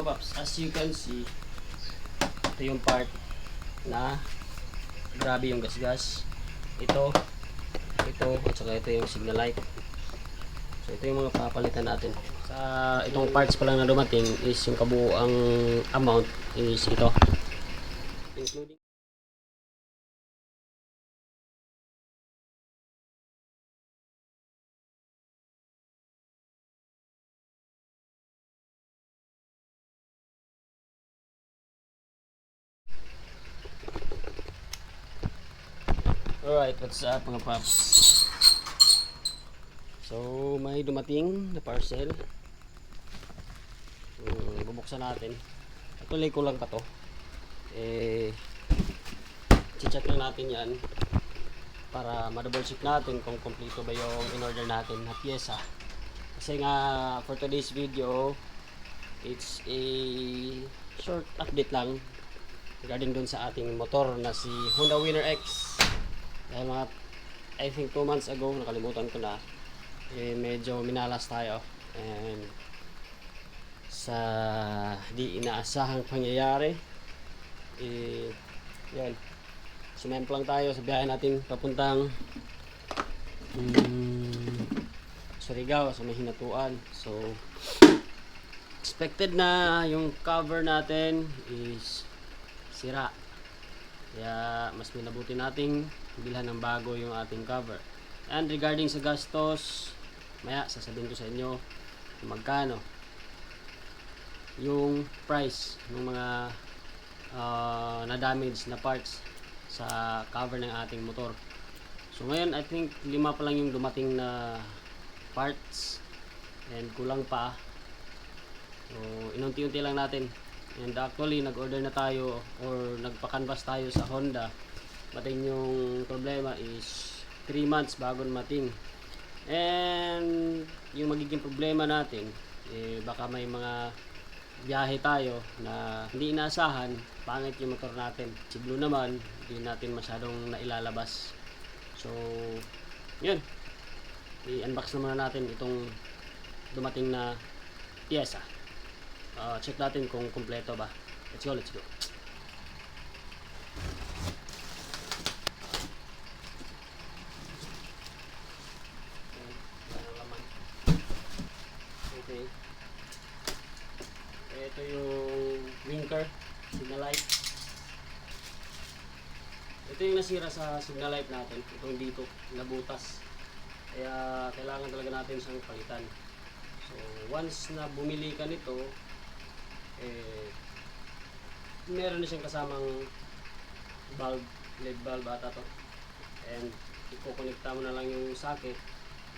mga paps, as you can see, ito yung part na grabe yung gasgas. Ito, ito, at saka ito yung signal light. So ito yung mga papalitan natin. Sa itong parts pa lang na dumating is yung kabuuang amount is ito. Including Alright, what's up mga paps? So, may dumating na parcel. Um, bubuksan natin. Tuloy ko lang pa to. Eh, check lang natin yan para ma-double check natin kung kompleto ba yung in-order natin na pyesa. Kasi nga, for today's video, it's a short update lang regarding dun sa ating motor na si Honda Winner X. Dahil mga, I think 2 months ago, nakalimutan ko na, eh, medyo minalas tayo. And sa di inaasahang pangyayari, eh, yan, sumemplang tayo sa biyahe natin papuntang mm, Surigao sa may hinatuan. So, expected na yung cover natin is sira. Kaya mas minabuti nating bilhan ng bago yung ating cover. And regarding sa gastos, maya sasabihin ko sa inyo magkano yung price ng mga ah, na-damage na parts sa cover ng ating motor. So ngayon, I think lima pa lang yung dumating na parts and kulang pa. So inunti-unti lang natin. And actually, nag-order na tayo or nagpa-canvas tayo sa Honda. Mating yung problema is 3 months bago mating. And yung magiging problema natin, eh, baka may mga biyahe tayo na hindi inaasahan, pangit yung motor natin. Si Blue naman, hindi natin masyadong nailalabas. So, yun. I-unbox na muna natin itong dumating na pyesa. Ah, check natin kung kumpleto ba. Let's go, let's go. Ito yung winker, signal light. Ito yung nasira sa signal light natin. Itong dito, nabutas. Kaya kailangan talaga natin siyang palitan. So, once na bumili ka nito, eh, meron na siyang kasamang bulb, LED bulb ata to. And, ikukonekta mo na lang yung socket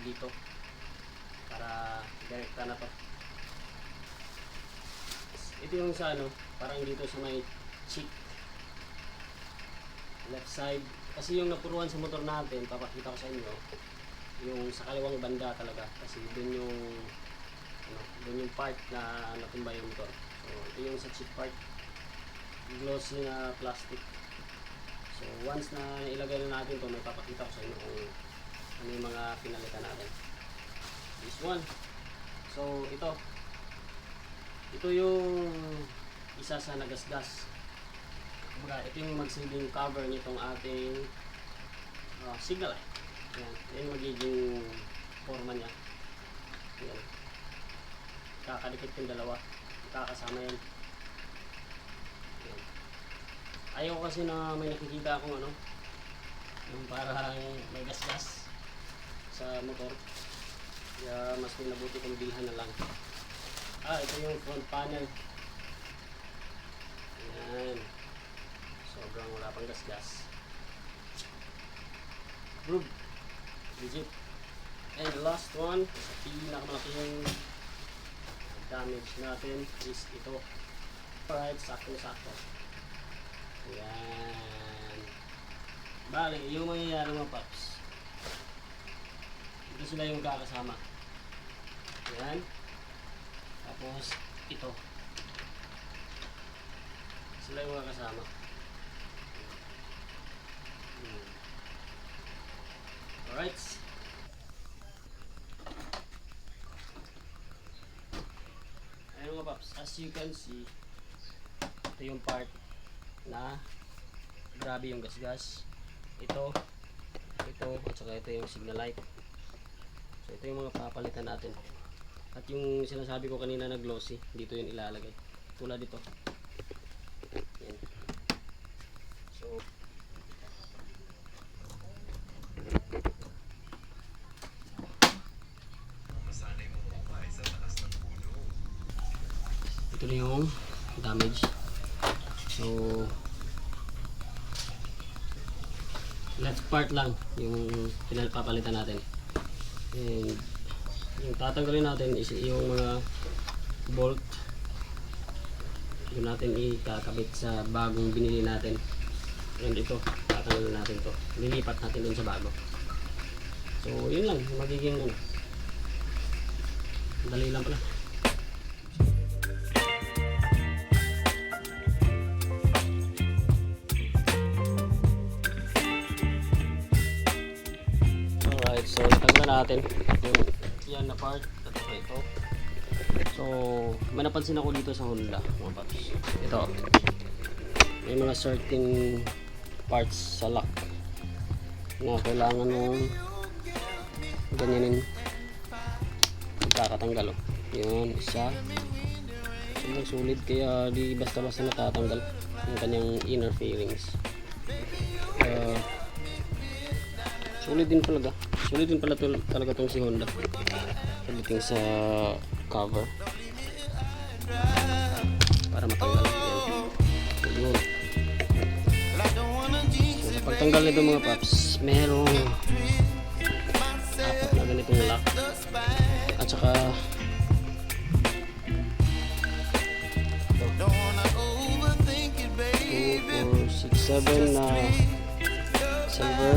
dito para direkta na to. Ito yung sa ano, parang dito sa may cheek left side. Kasi yung napuruan sa motor natin, papakita ko sa inyo, yung sa kaliwang banda talaga. Kasi doon yung ano, doon yung part na natumba yung motor. So, ito yung sa chip part. Glossy na plastic. So, once na ilagay na natin to may papakita ko sa inyo kung ano yung mga pinalitan natin. This one. So, ito. Ito yung isa sa nagasgas. Kumbaga, ito yung magsilbing cover nitong ating uh, signal light. Yan. Yan yung magiging forma niya. Yan. Kakadikit yung dalawa. Kakasama. Yan. Ayaw kasi na may nakikita akong ano, yung parang may gasgas sa motor. Kaya mas minabuti kong bilhan na lang. Ah, ito yung front panel. Yan. Sobrang wala pang gasgas. Groove. Legit. And the last one, sa pinakamalaking damage natin is ito. Alright, sakto-sakto. Yan. Bali, yung mangyayari mga paps. Ito sila yung kakasama. Yan. Tapos, ito. Sila yung kakasama. Alright. Ayun mga paps. as you can see, ito yung part na grabe yung gasgas. Ito, ito, at saka ito yung signal light. So ito yung mga papalitan natin. At yung sinasabi ko kanina na glossy, dito yun ilalagay. Tulad dito. Yan. So, ito na yung damage. So, left part lang yung pinapapalitan natin. And yung tatanggalin natin is yung mga bolt yung natin ikakabit sa bagong binili natin. And ito, tatanggalin natin to. Lilipat natin dun sa bago. So, yun lang. Magiging ano. Dali lang pala. So tanggal na natin yung yan na part at saka ito. So, may napansin ako dito sa Honda, mga paps. Ito. May mga certain parts sa lock na kailangan mong ganyanin pagkakatanggal. Oh. Yun, isa. Sobrang sulit kaya di basta-basta natatanggal yung kanyang inner fairings. Uh, Sulit din talaga. Sulit din pala tul- talaga tong si Honda. Pagdating sa cover. Para matanggal. Yan. Yun. So, pagtanggal nito mga paps, merong apat na ganitong lock. At saka Don't wanna overthink it, 2, baby. 4, 6, 7 na silver,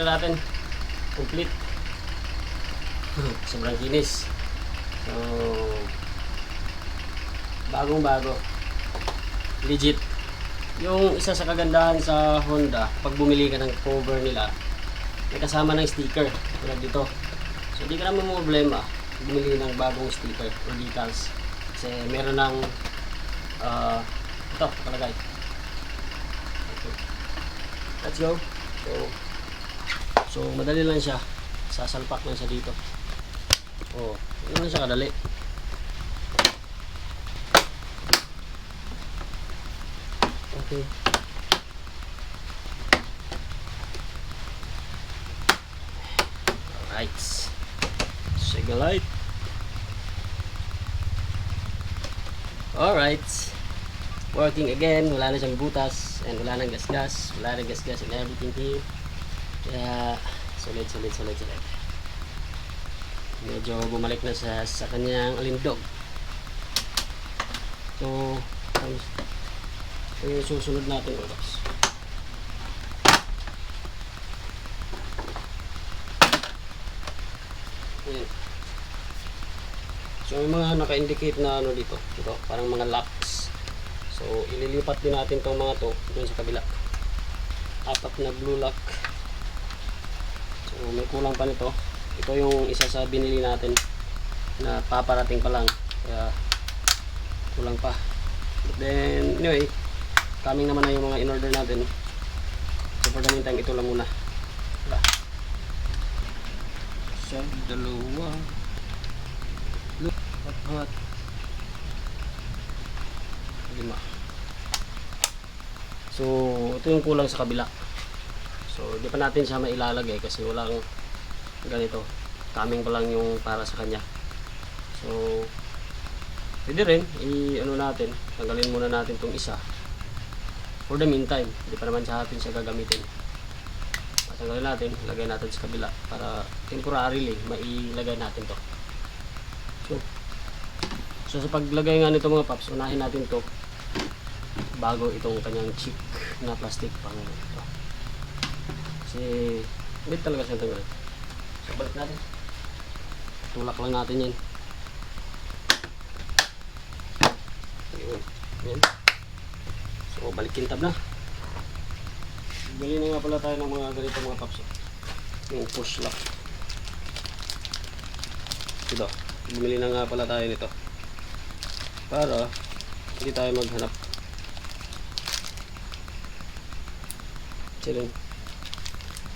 na natin. Complete. Sobrang kinis. So, bagong bago. Legit. Yung isa sa kagandahan sa Honda, pag bumili ka ng cover nila, may kasama ng sticker. Tulad dito. So, hindi ka naman problema bumili ng bagong sticker or decals. Kasi meron ng ah ito, nakalagay. Okay. Let's go. So, so madali lang siya. Sasalpak lang siya dito. Oh, yun lang siya kadali. Okay. Alright. Signal light. Alright. Working again. Wala na siyang butas. And wala nang gasgas. Wala nang gasgas and everything here. Kaya, solid, solid, solid, solid. Medyo bumalik na sa, sa kanyang alindog. So, ito yung susunod natin ulos. Ayan. So, may mga naka-indicate na ano dito. Ito, parang mga locks. So, ililipat din natin tong mga to doon sa kabila. Apat na blue lock. So, may kulang pa nito. Ito yung isa sa binili natin na paparating pa lang. Kaya, kulang pa. But then, anyway, coming naman na yung mga in-order natin. So, for the meantime, ito lang muna. Diba? Isa, dalawa. Look, apat. Lima. So, ito yung kulang sa kabila. So, di pa natin siya mailalagay kasi walang ganito. Coming pa lang yung para sa kanya. So, pwede rin, i-ano natin, tanggalin muna natin itong isa. for the meantime, hindi pa naman sa atin siya gagamitin. Patanggalin natin, lagay natin sa kabila para temporarily mailagay natin to. So, so sa paglagay nga nito mga paps, unahin natin to bago itong kanyang chick na plastic pang ito. Kasi, hindi talaga siya tanggalin. So, balik natin. Tulak lang natin yan. Yun. Yan. So, balik kintab na. Bili na nga pala tayo ng mga ganito mga paps. Yung push lock. Ito. Bumili na nga pala tayo nito. Para hindi tayo maghanap. Chilling.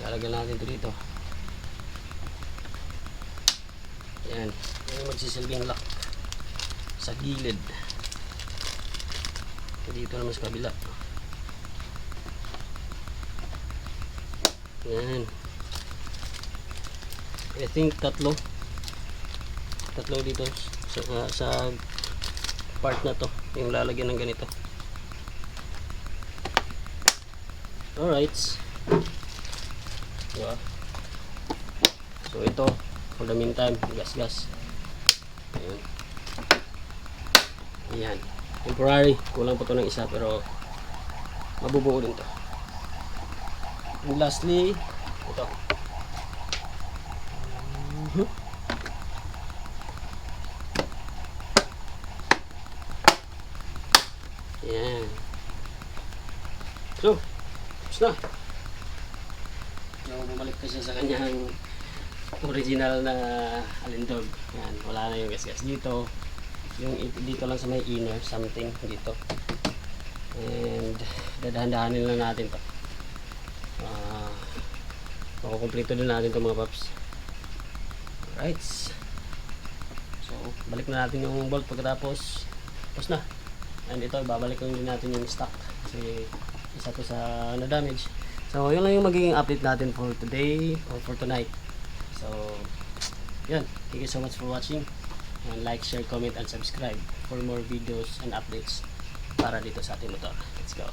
Lalagyan natin ito dito. Yan. Yan magsisilbing lock. Sa gilid. Dito naman sa kabila. Yan. I think tatlo. Tatlo dito sa, uh, sa part na to. Yung lalagyan ng ganito. Alright. Diba? So ito, for the meantime, gas-gas. Ayan. Ayan. Temporary. Kulang pa to ng isa pero mabubuo din to. And lastly, ito. Mhm. Ayan. So, tapos na. Bumalik ko siya sa kanyang original na alindog. Yan, wala na yung gas-gas dito. Yung it- dito lang sa may inner, something dito. And, dadahan-dahanin lang natin to. Ah, makukumpleto din natin to mga paps. Alright. So, balik na natin yung bolt pagkatapos. Tapos na. And ito, babalik din natin yung stock. Kasi isa to sa na-damage. So, yun lang yung magiging update natin for today or for tonight. So, yun. Thank you so much for watching. And like, share, comment, and subscribe for more videos and updates para dito sa ating motor. Let's go.